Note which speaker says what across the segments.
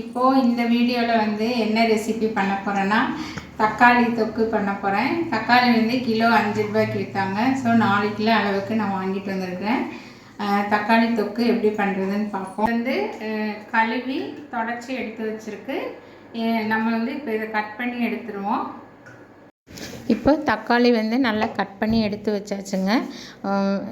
Speaker 1: இப்போது இந்த வீடியோவில் வந்து என்ன ரெசிபி பண்ண போகிறேன்னா தக்காளி தொக்கு பண்ண போகிறேன் தக்காளி வந்து கிலோ அஞ்சு ரூபாய்க்கு விற்றாங்க ஸோ நாலு கிலோ அளவுக்கு நான் வாங்கிட்டு வந்திருக்கிறேன். தக்காளி தொக்கு எப்படி பண்ணுறதுன்னு பார்ப்போம். வந்து கழுவி தொடச்சி எடுத்து வச்சுருக்கு. நம்ம வந்து இப்போ இதை கட் பண்ணி எடுத்துருவோம். இப்போ தக்காளி வந்து நல்லா கட் பண்ணி எடுத்து வச்சாச்சுங்க.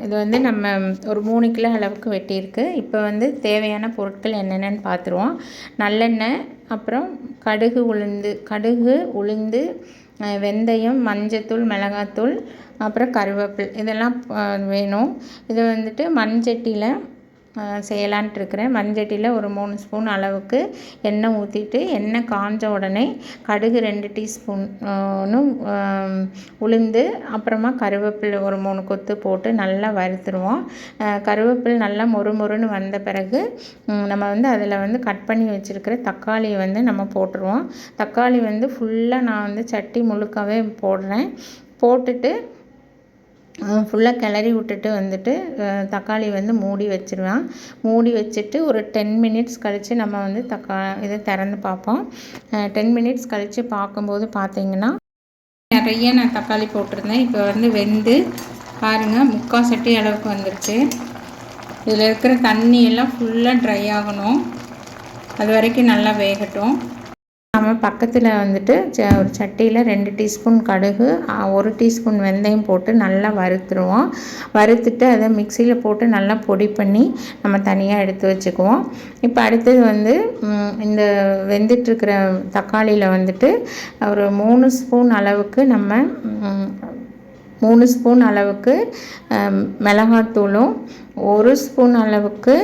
Speaker 1: இது வந்து நம்ம ஒரு மூணு கிலோ அளவுக்கு வெட்டியிருக்கு. இப்போ வந்து தேவையான பொருட்கள் என்னென்னு பார்த்துருவோம். நல்லெண்ணெய் அப்புறம் கடுகு உளுந்து கடுகு உளுந்து வெந்தயம் மஞ்சத்தூள் மிளகாத்தூள் அப்புறம் கருவேப்பில் இதெல்லாம் வேணும். இது வந்துட்டு மண்சட்டியில் செய்யலான்ட்டு இருக்கிறேன் மண்சட்டியில் ஒரு மூணு ஸ்பூன் அளவுக்கு எண்ணெய் ஊற்றிட்டு எண்ணெய் காஞ்ச உடனே கடுகு ரெண்டு டீஸ்பூனும் உளுந்து அப்புறமா கருவேப்பிலை ஒரு மூணு கொத்து போட்டு நல்லா வறுத்துருவோம். கருவேப்பிலை நல்லா மொறு மொறுன்னு வந்த பிறகு நம்ம வந்து அதில் வந்து கட் பண்ணி வச்சுருக்கிற தக்காளியை வந்து நம்ம போட்டுருவோம். தக்காளி வந்து ஃபுல்லாக நான் வந்து சட்டி முழுக்கவே போடுறேன். போட்டுட்டு ஃபுல்லாக கிளறி விட்டுட்டு வந்துட்டு தக்காளி வந்து மூடி வச்சிருவேன். மூடி வச்சுட்டு ஒரு டென் மினிட்ஸ் கழித்து நம்ம வந்து தக்கா இதை திறந்து பார்ப்போம். டென் மினிட்ஸ் கழித்து பார்க்கும்போது பார்த்தீங்கன்னா நிறைய நான் தக்காளி போட்டிருந்தேன். இப்போ வந்து வெந்து பாருங்கள் முக்கால் சட்டி அளவுக்கு வந்துருச்சு. இதில் இருக்கிற தண்ணி எல்லாம் ஃபுல்லாக ட்ரை ஆகணும். அது வரைக்கும் நல்லா வேகட்டும். நம்ம பக்கத்தில் வந்துட்டு ச- ஒரு சட்டியில் ரெண்டு டீஸ்பூன் கடுகு ஒரு டீஸ்பூன் வெந்தயம் போட்டு நல்லா வறுத்துருவோம். வறுத்துட்டு அதை மிக்சியில் போட்டு நல்லா பொடி பண்ணி நம்ம தனியாக எடுத்து வச்சுக்குவோம். இப்போ அடுத்தது வந்து இந்த வெந்துட்டுருக்கிற தக்காளியில் வந்துட்டு ஒரு மூணு ஸ்பூன் அளவுக்கு நம்ம மூணு ஸ்பூன் அளவுக்கு மிளகாத்தூளும் ஒரு ஸ்பூன் அளவுக்கு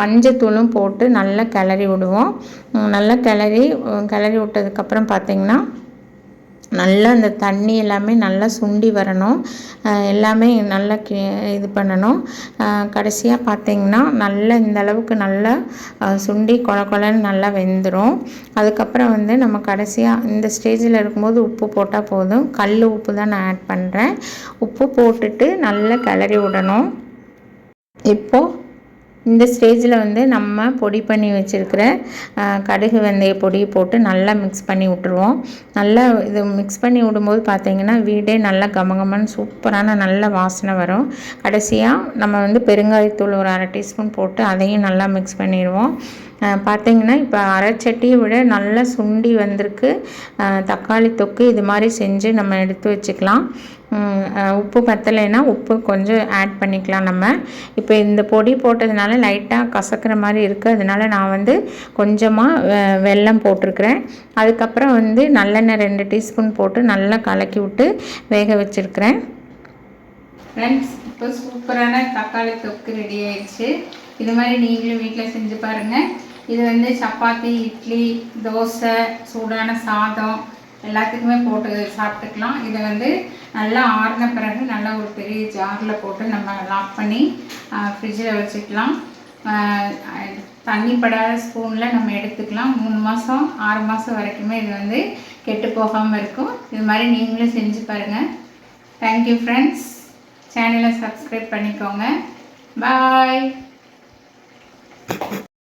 Speaker 1: மஞ்சத்தூளும் போட்டு நல்லா கிளறி விடுவோம். நல்லா கிளறி கிளறி விட்டதுக்கப்புறம் பார்த்திங்கன்னா நல்லா அந்த தண்ணி எல்லாமே நல்லா சுண்டி வரணும். எல்லாமே நல்லா கி இது பண்ணணும். கடைசியாக பார்த்தீங்கன்னா நல்லா இந்த அளவுக்கு நல்லா சுண்டி கொல கொலன்னு நல்லா வெந்துடும் அதுக்கப்புறம் வந்து நம்ம கடைசியாக இந்த ஸ்டேஜில் இருக்கும்போது உப்பு போட்டால் போதும். கல் உப்பு தான் நான் ஆட் பண்ணுறேன் உப்பு போட்டுட்டு நல்லா கிளறி விடணும். இப்போது இந்த ஸ்டேஜில் வந்து நம்ம பொடி பண்ணி வச்சுருக்கிற கடுகு வெந்தய பொடியை போட்டு நல்லா மிக்ஸ் பண்ணி விட்ருவோம் நல்லா இது மிக்ஸ் பண்ணி விடும்போது பார்த்திங்கன்னா வீடே நல்லா கமகமன்னு சூப்பரான நல்ல வாசனை வரும். கடைசியாக நம்ம வந்து பெருங்காயத்தூள் ஒரு அரை டீஸ்பூன் போட்டு அதையும் நல்லா மிக்ஸ் பண்ணிடுவோம். பார்த்திங்கன்னா பார்த்தீங்கன்னா இப்போ அரைச்சட்டியை விட நல்லா சுண்டி வந்திருக்கு. தக்காளி தொக்கு இது மாதிரி செஞ்சு நம்ம எடுத்து வச்சுக்கலாம். உப்பு பத்தலைன்னா உப்பு கொஞ்சம் ஆட் பண்ணிக்கலாம் நம்ம. இப்போ இந்த பொடி போட்டதுனால லைட்டாக கசக்கிற மாதிரி இருக்குது அதனால நான் வந்து கொஞ்சமாக வெல்லம் போட்டிருக்கிறேன். அதுக்கப்புறம் வந்து நல்லெண்ணெய் ரெண்டு டீஸ்பூன் போட்டு நல்லா கலக்கி விட்டு வேக வச்சுருக்கிறேன். ஃப்ரெண்ட்ஸ் இப்போ சூப்பரான தக்காளி தொக்கு ரெடி ஆயிடுச்சு. இது மாதிரி நீங்களும் வீட்டில் செஞ்சு பாருங்கள் இது வந்து சப்பாத்தி இட்லி தோசை சூடான சாதம் எல்லாத்துக்குமே போட்டு சாப்பிட்டுக்கலாம். இதை வந்து நல்லா ஆறின பிறகு நல்லா ஒரு பெரிய ஜாரில் போட்டு நம்ம லாக் பண்ணி ஃப்ரிட்ஜில் வச்சுக்கலாம். தண்ணி படாத ஸ்பூனில் நம்ம எடுத்துக்கலாம். மூணு மாதம் ஆறு மாதம் வரைக்குமே இது வந்து கெட்டு போகாமல் இருக்கும். இது மாதிரி நீங்களும் செஞ்சு பாருங்கள் தேங்க்யூ ஃப்ரெண்ட்ஸ் சேனலை சப்ஸ்கிரைப் பண்ணிக்கோங்க. பாய்